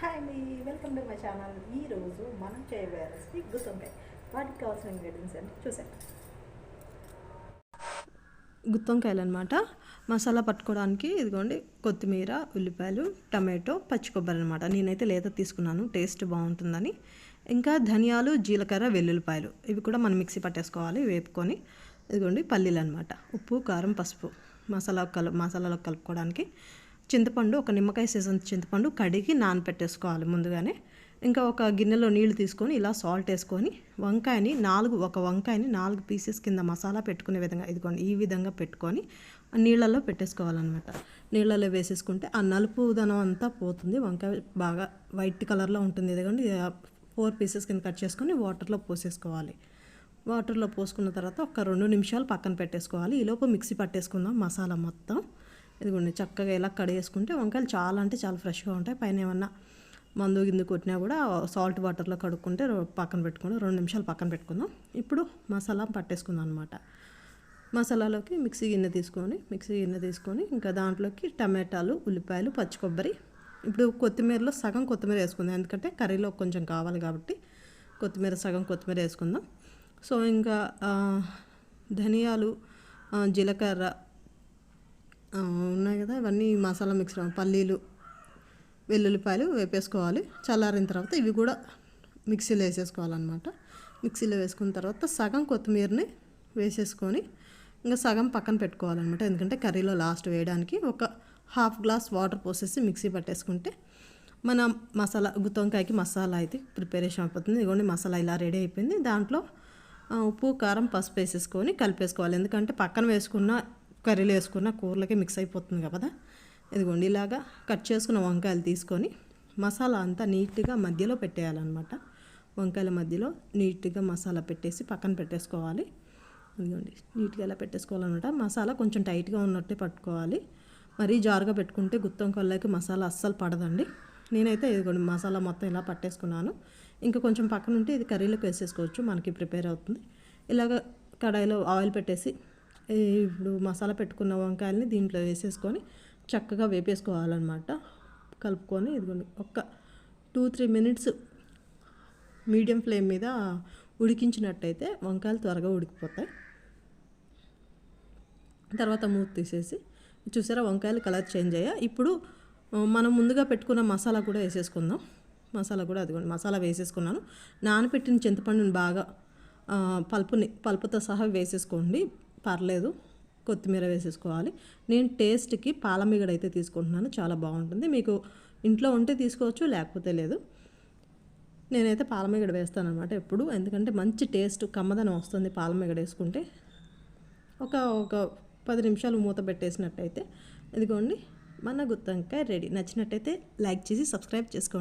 Hi అండి welcome to my channel ఈరోజు మనం చేయబోయే రెసిపీ గుత్తొంకాయ. వాటికి కావాల్సిన ఇంగ్రీడియంట్స్ అండి చూసాం గుత్తొంకాయలు అనమాట మసాలా పట్టుకోవడానికి ఇదిగోండి కొత్తిమీర ఉల్లిపాయలు టమాటో పచ్చి కొబ్బరి అనమాట నేనైతే లేత తీసుకున్నాను టేస్ట్ బాగుంటుందని. ఇంకా ధనియాలు జీలకర్ర వెల్లుల్లిపాయలు. ఇవి కూడా మనం మిక్సీ పట్టేసుకోవాలి వేపుకొని. ఇదిగోండి పల్లీలు అనమాట ఉప్పు కారం పసుపు. మసాలా కలు మసాలాలో కలుపుకోవడానికి చింతపండు ఒక నిమ్మకాయ సీజన్ చింతపండు కడిగి నానపెట్టేసుకోవాలి ముందుగానే. ఇంకా ఒక గిన్నెలో నీళ్ళు తీసుకొని ఇలా సాల్ట్ వేసుకొని వంకాయని నాలుగు ఒక వంకాయని నాలుగు పీసెస్ కింద మసాలా పెట్టుకునే విధంగా ఇదిగోండి ఈ విధంగా పెట్టుకొని నీళ్ళల్లో పెట్టేసుకోవాలన్నమాట. నీళ్ళల్లో వేసేసుకుంటే ఆ నలుపుదనం అంతా పోతుంది. వంకాయ బాగా వైట్ కలర్లో ఉంటుంది ఇదిగోండి. ఫోర్ పీసెస్ కింద కట్ చేసుకొని వాటర్లో పోసేసుకోవాలి. వాటర్లో పోసుకున్న తర్వాత ఒక రెండు నిమిషాలు పక్కన పెట్టేసుకోవాలి. ఈలోపు మిక్సీ పట్టేసుకుందాం మసాలా మొత్తం. ఇదిగోండి చక్కగా ఇలా కడిగేసుకుంటే వంకాయలు చాలా అంటే చాలా ఫ్రెష్గా ఉంటాయి. పైన ఏమన్నా మందు గిందు కొట్టినా కూడా సాల్ట్ వాటర్లో కడుక్కుంటే పక్కన పెట్టుకుందాం. రెండు నిమిషాలు పక్కన పెట్టుకుందాం. ఇప్పుడు మసాలా పట్టేసుకుందాం అనమాట మసాలాలోకి మిక్సీ గిన్నె తీసుకొని మిక్సీ గిన్నె తీసుకొని ఇంకా దాంట్లోకి టమాటాలు ఉల్లిపాయలు పచ్చి కొబ్బరి. ఇప్పుడు కొత్తిమీరలో సగం కొత్తిమీర వేసుకుందాం. ఎందుకంటే కర్రీలో కొంచెం కావాలి కాబట్టి కొత్తిమీర సగం కొత్తిమీర వేసుకుందాం. సో ఇంకా ధనియాలు జీలకర్ర ఇవన్నీ మసాలా మిక్స్ పల్లీలు వెల్లుల్లిపాయలు వేపేసుకోవాలి. చల్లారిన తర్వాత ఇవి కూడా మిక్సీలో వేసేసుకోవాలన్నమాట. మిక్సీలో వేసుకున్న తర్వాత సగం కొత్తిమీరని వేసేసుకొని ఇంకా సగం పక్కన పెట్టుకోవాలన్నమాట. ఎందుకంటే కర్రీలో లాస్ట్ వేయడానికి ఒక హాఫ్ గ్లాస్ వాటర్ పోసేసి మిక్సీ పట్టేసుకుంటే మన మసాలా గుత్తొంకాయకి మసాలా అయితే ప్రిపరేషన్ అయిపోతుంది. ఇదిగోండి మసాలా ఇలా రెడీ అయిపోయింది. దాంట్లో ఉప్పు కారం పసుపు వేసేసుకొని కలిపేసుకోవాలి. ఎందుకంటే పక్కన వేసుకున్న కర్రీలు వేసుకున్న కూరలకి మిక్స్ అయిపోతుంది కదా ఇదిగోండి ఇలాగా కట్ చేసుకున్న వంకాయలు తీసుకొని మసాలా అంతా నీట్గా మధ్యలో పెట్టేయాలన్నమాట. వంకాయల మధ్యలో నీట్గా మసాలా పెట్టేసి పక్కన పెట్టేసుకోవాలి. ఇదిగోండి నీట్గా ఇలా పెట్టేసుకోవాలన్నమాట? మసాలా కొంచెం టైట్గా ఉన్నట్టే పట్టుకోవాలి. మరీ జారుగా పెట్టుకుంటే గుత్తొంకాయలకి మసాలా అస్సలు పడదండి. నేనైతే ఇదిగోండి మసాలా మొత్తం ఇలా పట్టేసుకున్నాను. ఇంకా కొంచెం పక్కన ఉంటే ఇది కర్రీలోకి వేసేసుకోవచ్చు మనకి ప్రిపేర్ అవుతుంది. ఇలాగ కడాయిలో ఆయిల్ పెట్టేసి ఇప్పుడు మసాలా పెట్టుకున్న వంకాయలని దీంట్లో వేసేసుకొని చక్కగా వేపేసుకోవాలన్నమాట. కలుపుకొని ఇదిగోండి ఒక్క two three minutes medium flame మీద ఉడికించినట్టయితే వంకాయలు త్వరగా ఉడికిపోతాయి. తర్వాత మూత తీసేసి చూసారా వంకాయలు కలర్ చేంజ్ అయ్యా ఇప్పుడు మనం ముందుగా పెట్టుకున్న మసాలా కూడా వేసేసుకుందాం. మసాలా కూడా అదిగోండి మసాలా వేసేసుకున్నాను. నానపెట్టిన చింతపండుని బాగా పలుపుని పలుపుతో సహా వేసేసుకోండి. పర్లేదు. కొత్తిమీర వేసేసుకోవాలి. నేను టేస్ట్కి పాలమిగడ అయితే తీసుకుంటున్నాను. చాలా బాగుంటుంది. మీకు ఇంట్లో ఉంటే తీసుకోవచ్చు లేకపోతే లేదు. నేనైతే పాలమిగడ వేస్తాను అనమాట ఎప్పుడు. ఎందుకంటే మంచి టేస్ట్ కమ్మదనం వస్తుంది పాలమిగడ వేసుకుంటే. ఒక ఒక పది నిమిషాలు మూత పెట్టేసినట్టయితే. ఇదిగోండి మన గుత్తంకాయ రెడీ. నచ్చినట్టయితే లైక్ చేసి సబ్స్క్రైబ్ చేసుకోండి.